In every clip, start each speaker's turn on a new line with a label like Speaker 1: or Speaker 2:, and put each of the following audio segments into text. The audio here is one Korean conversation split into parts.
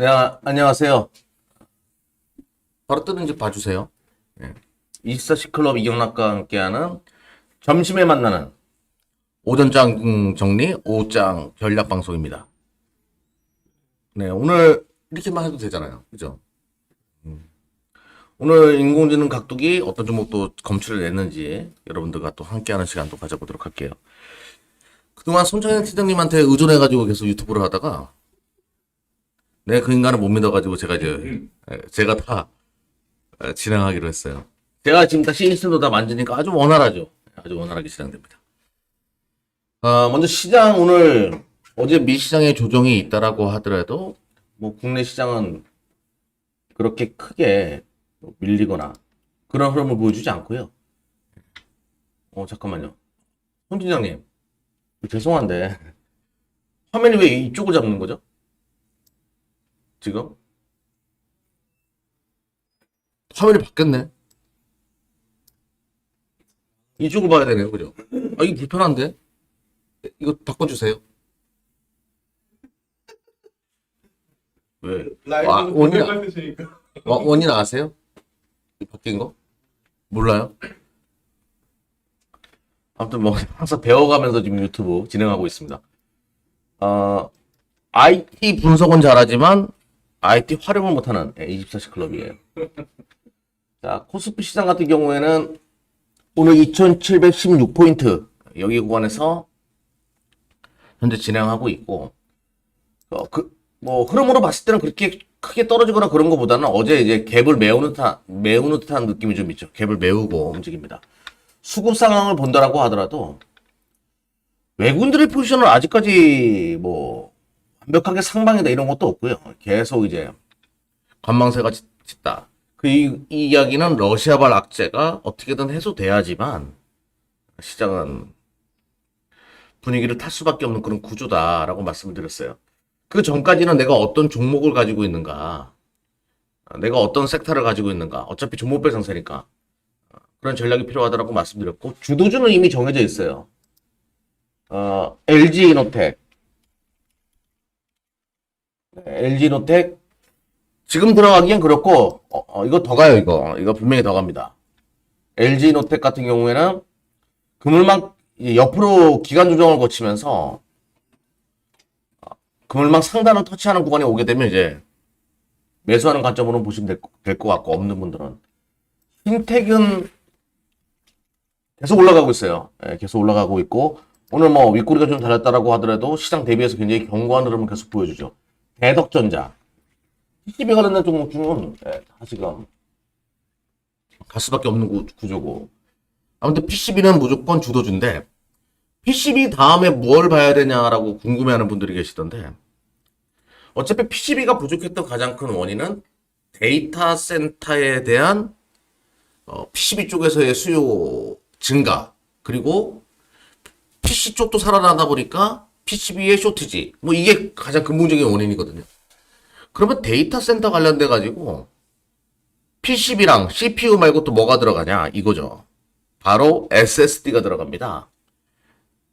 Speaker 1: 네, 아, 안녕하세요. 바로 뜨는지 봐주세요. 네. 24시 클럽 이경락과 함께하는 점심에 만나는 오전장 정리, 오후장 전략 방송입니다. 네, 오늘 이렇게만 해도 되잖아요. 그죠? 음. 오늘 인공지능 각도기 어떤 종목도 검출을 냈는지 여러분들과 또 함께하는 시간도 가져보도록 할게요. 그동안 손창현 팀장님한테 의존해가지고 계속 유튜브를 하다가 네, 그 인간을 못 믿어가지고 제가 이제 에, 제가 다 에, 진행하기로 했어요. 제가 지금 다 시스템도 다 만지니까 아주 원활하죠. 아주 원활하게 진행됩니다. 아, 먼저 시장 오늘 어제 미 시장에 조정이 있다라고 하더라도 뭐 국내 시장은 그렇게 크게 뭐 밀리거나 그런 흐름을 보여주지 않고요. 어 잠깐만요, 손 팀장님 죄송한데 화면이 왜 이쪽을 잡는 거죠? 지금? 화면이 바뀌었네. 이쪽을 봐야 되네요, 그죠? 아, 이게 불편한데? 이거 바꿔주세요. 왜?
Speaker 2: 라이브
Speaker 1: 와, 원이야.
Speaker 2: 받으시니까
Speaker 1: 원- 원인 아세요? 이 바뀐 거? 몰라요? 아무튼 뭐 항상 배워가면서 지금 유튜브 진행하고 있습니다. 어, IT 분석은 잘하지만 IT 활용을 못하는 24시 클럽이에요. 자, 코스피 시장 같은 경우에는 오늘 2,716포인트 여기 구간에서 현재 진행하고 있고 어, 그, 뭐, 흐름으로 봤을 때는 그렇게 크게 떨어지거나 그런 것보다는 어제 이제 갭을 메우는 듯한, 메우는 듯한 느낌이 좀 있죠. 갭을 메우고 움직입니다. 수급 상황을 본다라고 하더라도 외국인들의 포지션은 아직까지 뭐, 완벽하게 상방이다 이런 것도 없고요. 계속 이제 관망세가 짙- 짙다. 그 이, 이 이야기는 러시아발 악재가 어떻게든 해소돼야지만 시장은 분위기를 탈 수밖에 없는 그런 구조다라고 말씀을 드렸어요. 그 전까지는 내가 어떤 종목을 가지고 있는가, 아, 내가 어떤 섹터를 가지고 있는가, 어차피 종목별 상세니까 아, 그런 전략이 필요하다라고 말씀드렸고 주도주는 이미 정해져 있어요. 어, LG 이노텍, LG 이노텍 지금 들어가기엔 그렇고 어, 어, 이거 더 가요 이거 이거 분명히 더 갑니다. LG 이노텍 같은 경우에는 이제 옆으로 기간 조정을 거치면서 그물망 상단을 터치하는 구간에 오게 되면 이제 매수하는 관점으로 보시면 될 것 같고 없는 분들은 흰택은 계속 올라가고 있어요. 예, 계속 올라가고 있고 오늘 뭐 윗꼬리가 좀 달렸다라고 하더라도 시장 대비해서 굉장히 견고한 흐름을 계속 보여주죠. 대덕전자. PCB 관련된 종목 중은 예, 다 지금 갈 수밖에 없는 구, 구조고. 아무튼 PCB는 무조건 주도주인데 PCB 다음에 뭘 봐야 되냐라고 궁금해하는 분들이 계시던데 어차피 PCB가 부족했던 가장 큰 원인은 데이터 센터에 대한 어, PCB 쪽에서의 수요 증가 그리고 PC 쪽도 살아나다 보니까 PCB의 쇼티지 뭐 이게 가장 근본적인 원인이거든요. 그러면 데이터 센터 관련돼 가지고 PCB랑 CPU 말고 또 뭐가 들어가냐 이거죠. 바로 SSD가 들어갑니다.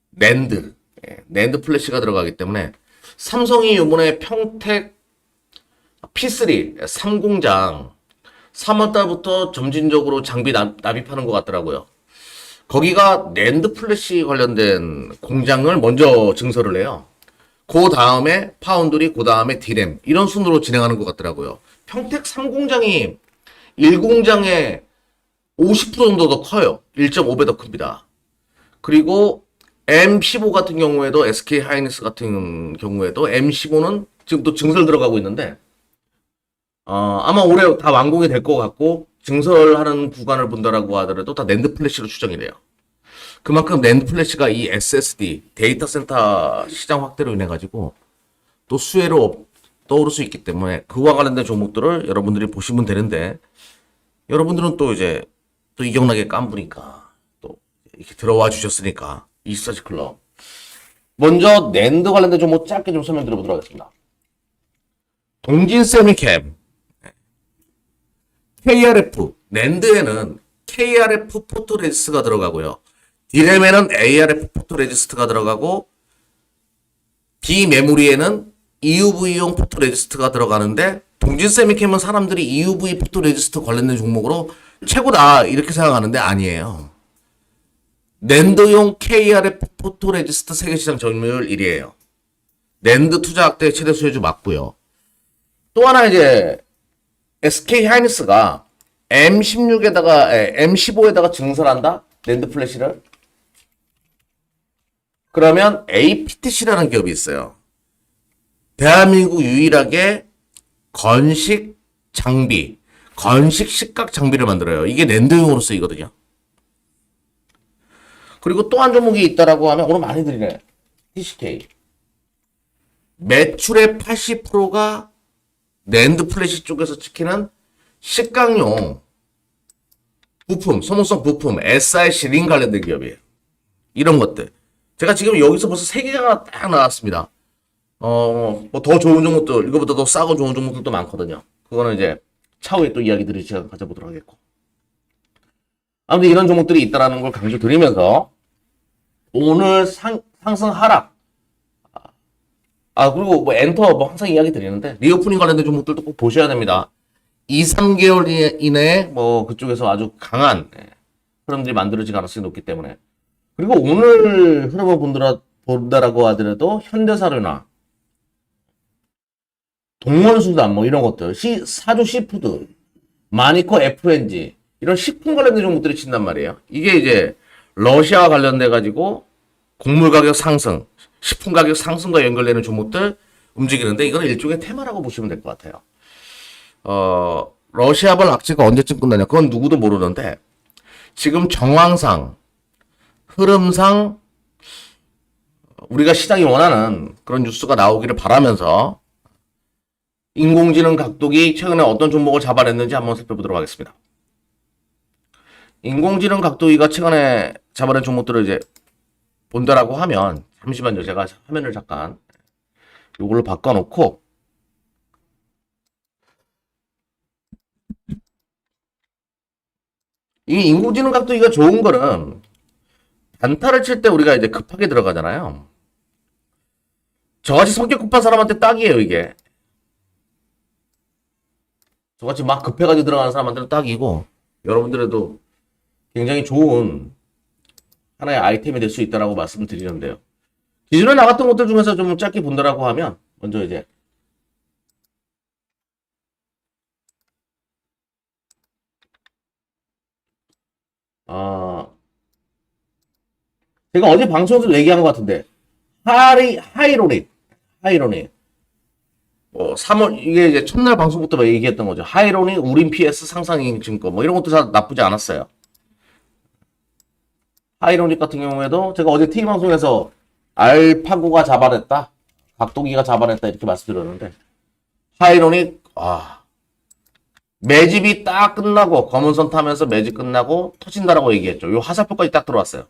Speaker 1: 낸드, 예, 낸드 플래시가 들어가기 때문에 삼성이 이번에 평택 P3 3공장 3월달부터 점진적으로 장비 납, 납입하는 것 같더라고요. 거기가 낸드 플래시 관련된 공장을 먼저 증설을 해요. 그 다음에 파운드리, 그 다음에 디램 이런 순으로 진행하는 것 같더라고요. 평택 3공장이 1공장의 50% 정도 더 커요. 1.5배 더 큽니다. 그리고 M15 같은 경우에도 SK 하이닉스 같은 경우에도 M15는 지금 또 증설 들어가고 있는데 어, 아마 올해 다 완공이 될 것 같고 증설하는 구간을 본다라고 하더라도 다 낸드 플래시로 추정이 돼요. 그만큼 낸드 플래시가 이 SSD 데이터 센터 시장 확대로 인해 가지고 또 수혜로 떠오를 수 있기 때문에 그와 관련된 종목들을 여러분들이 보시면 되는데 여러분들은 또 이제 또 이경락에 깐부니까 또 이렇게 들어와 주셨으니까 이스타지 클럽 먼저 낸드 관련된 종목 짧게 좀 설명드려 보도록 하겠습니다. 동진 세미캠 KRF 낸드에는 KRF 포토레지스트가 들어가고요. 디램에는 ARF 포토레지스트가 들어가고 비메모리에는 EUV용 포토 레지스트가 들어가는데 동진 세미캠은 사람들이 EUV 포토 레지스트 관련된 종목으로 최고다 이렇게 생각하는데 아니에요. 낸드용 KRF 포토 레지스트 세계 시장 점유율 1위에요. 낸드 투자 확대 최대 수혜주 맞고요. 또 하나 이제 SK 하이닉스가 M16에다가 M15에다가 증설한다 낸드 플래시를 그러면 APTC라는 기업이 있어요. 대한민국 유일하게 건식 장비, 건식 식각 장비를 만들어요. 이게 랜드용으로 쓰이거든요. 그리고 또 한 종목이 있다라고 하면 오늘 많이 드리네. TCK. 매출의 80%가 랜드 플래시 쪽에서 찍히는 식각용 부품, 소모성 부품, SIC 링 관련된 기업이에요. 이런 것들. 제가 지금 여기서 벌써 세 개가 딱 나왔습니다. 어, 뭐 더 좋은 종목들, 이거보다 더 싸고 좋은 종목들도 많거든요. 그거는 이제 차후에 또 이야기 드릴 시간 가져보도록 하겠고. 아무튼 이런 종목들이 있다라는 걸 강조 드리면서 오늘 상, 상승 하락. 아, 그리고 뭐 엔터 뭐 항상 이야기 드리는데 리오프닝 관련된 종목들도 꼭 보셔야 됩니다. 2, 3개월 이내에 뭐 그쪽에서 아주 강한 예, 흐름들이 만들어질 가능성이 높기 때문에 그리고 오늘 흐름을 본다라, 본다라고 하더라도 현대사료나 동원수단 뭐 이런 것들 시, 사주 시푸드 마니커 FNG 이런 식품 관련된 종목들이 친단 말이에요. 이게 이제 러시아와 관련돼 가지고 곡물 가격 상승, 식품 가격 상승과 연결되는 종목들 움직이는데 이거는 일종의 테마라고 보시면 될 것 같아요. 어, 러시아발 악재가 언제쯤 끝나냐? 그건 누구도 모르는데 지금 정황상 흐름상 우리가 시장이 원하는 그런 뉴스가 나오기를 바라면서 인공지능 각독이 최근에 어떤 종목을 잡아냈는지 한번 살펴보도록 하겠습니다. 인공지능 각도기가 최근에 잡아낸 종목들을 이제 본다라고 하면 잠시만요. 제가 화면을 잠깐 이걸로 바꿔놓고 이 인공지능 각도기가 좋은 거는 단타를 칠 때 우리가 이제 급하게 들어가잖아요. 저같이 성격 급한 사람한테 딱이에요, 이게. 저같이 막 급해가지고 들어가는 사람한테는 딱이고, 여러분들에도 굉장히 좋은 하나의 아이템이 될 수 있다라고 말씀을 드리는데요. 기존에 나갔던 것들 중에서 좀 짧게 본다라고 하면, 먼저 이제, 아, 제가 어제 방송에서 얘기한 것 같은데, 하리, 하이로닉, 하이로닉. 뭐, 3월, 이게 이제 첫날 방송부터 막 얘기했던 거죠. 하이로닉, 우린 PS 상상인 증권, 뭐 이런 것도 다 나쁘지 않았어요. 하이로닉 같은 경우에도 제가 어제 TV 방송에서 알파고가 잡아냈다, 각도기가 잡아냈다 이렇게 말씀드렸는데, 하이로닉, 아, 매집이 딱 끝나고, 검은선 타면서 매집 끝나고 터진다라고 얘기했죠. 요 화살표까지 딱 들어왔어요.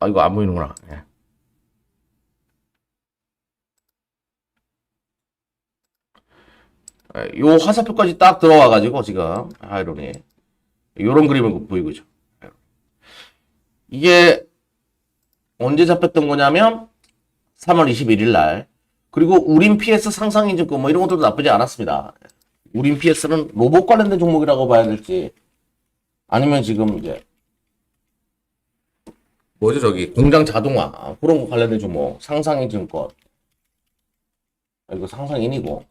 Speaker 1: 아, 이거 안 보이는구나. 예. 예, 요 화살표까지 딱 들어와가지고 지금 아이론이 요런 그림을 보이고 있죠. 이게 언제 잡혔던 거냐면 3월 21일 날 그리고 우린 PS 상상인 증권 뭐 이런 것들도 나쁘지 않았습니다. 우린 PS는 로봇 관련된 종목이라고 봐야 될지 아니면 지금 이제 뭐죠 저기 공장 자동화 그런 거 관련된 종목 상상인 증권 아, 이거 상상인이고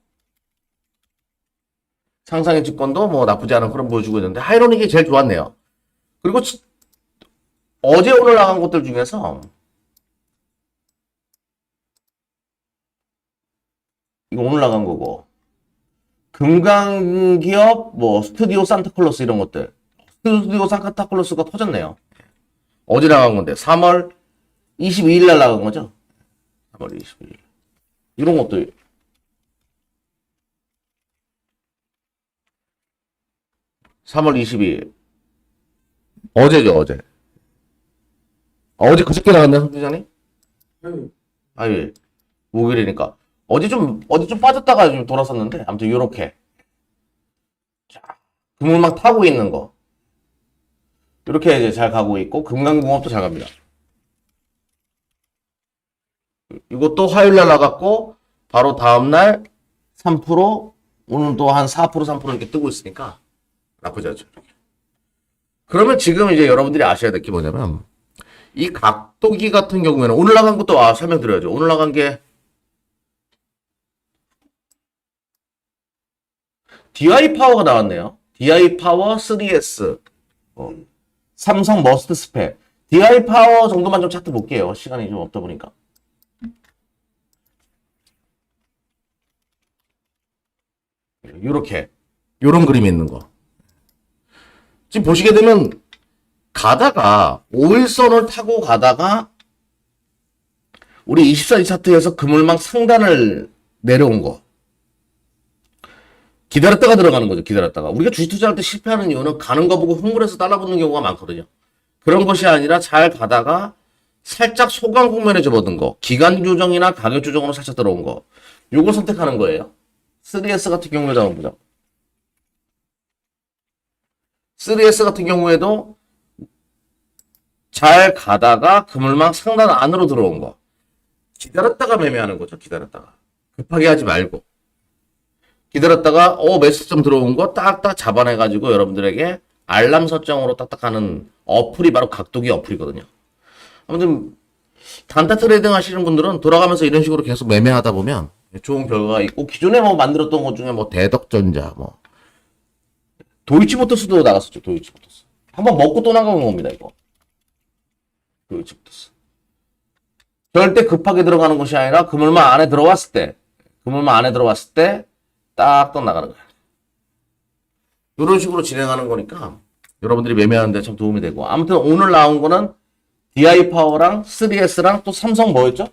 Speaker 1: 상상인 증권도 뭐 나쁘지 않은 그런 보여주고 있는데 하이로닉이 제일 좋았네요. 그리고 치- 어제 오늘 나간 것들 중에서 이거 오늘 나간 거고. 금강기업 뭐 스튜디오 산타클로스 이런 것들. 스튜디오 산타클로스가 터졌네요. 어제 나간 건데 3월 22일 날 나간 거죠. 3월 22일. 이런 것도 삼월 22일. 어제죠 어제. 어제 그저께 나갔네 선수장님? 아예. 목요일이니까 어제 좀 어제 좀 빠졌다가 좀 돌아섰는데 아무튼 요렇게 자 금을막 타고 있는 거 이렇게 이제 잘 가고 있고 금강공업도 잘 갑니다 이것도 화요일 날 나갔고 바로 다음날 3% 오늘 또 한 4% 3% 이렇게 뜨고 있으니까 나쁘지 않죠. 그러면 지금 이제 여러분들이 아셔야 될 게 뭐냐면 이 각도기 같은 경우에는 오늘 나간 것도 아, 설명드려야죠. 오늘 나간 게 DI 파워가 나왔네요. DI 파워 3S. 어, 삼성 머스트 스펙. DI 파워 정도만 좀 차트 볼게요. 시간이 좀 없다 보니까. 요렇게. 요런 그림이 있는 거. 지금 보시게 되면 가다가 5일선을 타고 가다가 우리 24일 차트에서 그물망 상단을 내려온 거. 기다렸다가 들어가는 거죠. 기다렸다가. 우리가 주식 투자할 때 실패하는 이유는 가는 거 보고 흥분해서 따라붙는 경우가 많거든요. 그런 것이 아니라 잘 가다가 살짝 소강 국면에 접어든 거. 기간 조정이나 가격 조정으로 살짝 들어온 거. 요걸 선택하는 거예요. 3S 같은 한번 보자. 3S 같은 경우에도 잘 가다가 그물망 상단 안으로 들어온 거. 기다렸다가 매매하는 거죠. 기다렸다가. 급하게 하지 말고. 기다렸다가 어 매수점 들어온 거 딱딱 잡아내 가지고 여러분들에게 알람 설정으로 딱딱 하는 어플이 바로 각도기 어플이거든요. 아무튼 단타 트레이딩 하시는 분들은 돌아가면서 이런 식으로 계속 매매하다 보면 좋은 결과가 있고 기존에 뭐 만들었던 것 중에 뭐 대덕전자 뭐 도이치모터스도 나갔었죠. 도이치모터스. 한번 먹고 또 나가는 겁니다, 이거. 도이치모터스. 절대 급하게 들어가는 것이 아니라 그물만 안에 들어왔을 때, 그물만 안에 들어왔을 때 딱또 나가는 거야. 이런 식으로 진행하는 거니까 여러분들이 매매하는데 참 도움이 되고. 아무튼 오늘 나온 거는 DI 파워랑 3S랑 또 삼성 뭐였죠?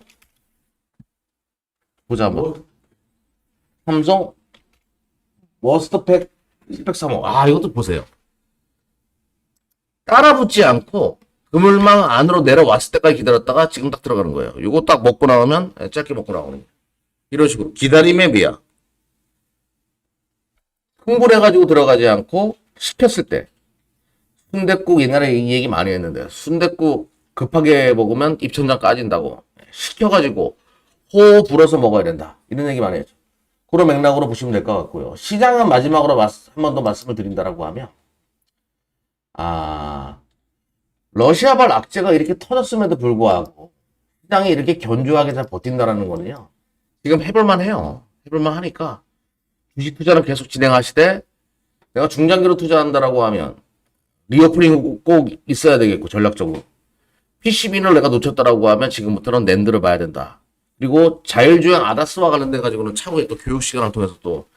Speaker 1: 보자 한번. 삼성 워스트팩 135. 아, 이것도 보세요. 따라붙지 않고 그물망 안으로 내려왔을 때까지 기다렸다가 지금 딱 들어가는 거예요. 이거 딱 먹고 나오면 예, 짧게 먹고 나오는 거예요. 이런 식으로 기다림의 미야. 흥분해가지고 들어가지 않고 식혔을 때 순댓국 옛날에 이 얘기 많이 했는데 순댓국 급하게 먹으면 입천장 까진다고 식혀가지고 호 불어서 먹어야 된다 이런 얘기 많이 했죠. 그런 맥락으로 보시면 될 것 같고요. 시장은 마지막으로 한 번 더 말씀을 드린다라고 하면, 아, 러시아발 악재가 이렇게 터졌음에도 불구하고, 시장이 이렇게 견조하게 잘 버틴다라는 거는요, 지금 해볼만 해요. 해볼만 하니까, 주식 투자는 계속 진행하시되, 내가 중장기로 투자한다라고 하면, 리오프닝 꼭 있어야 되겠고, 전략적으로. PCB를 내가 놓쳤다라고 하면, 지금부터는 낸드를 봐야 된다. 그리고 자율주행 아다스와 관련돼 가지고는 차후에 또 교육 시간을 통해서 또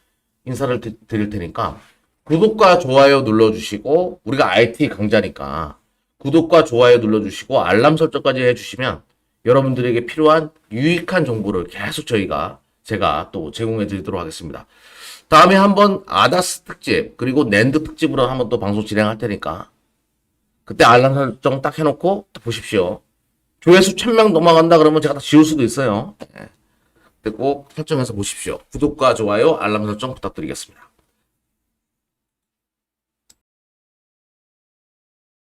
Speaker 1: 인사를 드- 드릴 테니까 구독과 좋아요 눌러주시고 우리가 IT 강좌니까 구독과 좋아요 눌러주시고 알람 설정까지 해주시면 여러분들에게 필요한 유익한 정보를 계속 저희가 제가 또 제공해 드리도록 하겠습니다. 다음에 한번 아다스 특집 그리고 낸드 특집으로 한번 또 방송 진행할 테니까 그때 알람 설정 딱 해놓고 또 보십시오. 조회수 1000명 넘어간다 그러면 제가 다 지울 수도 있어요. 예. 근데 꼭 설정해서 보십시오. 구독과 좋아요, 알람 설정 부탁드리겠습니다.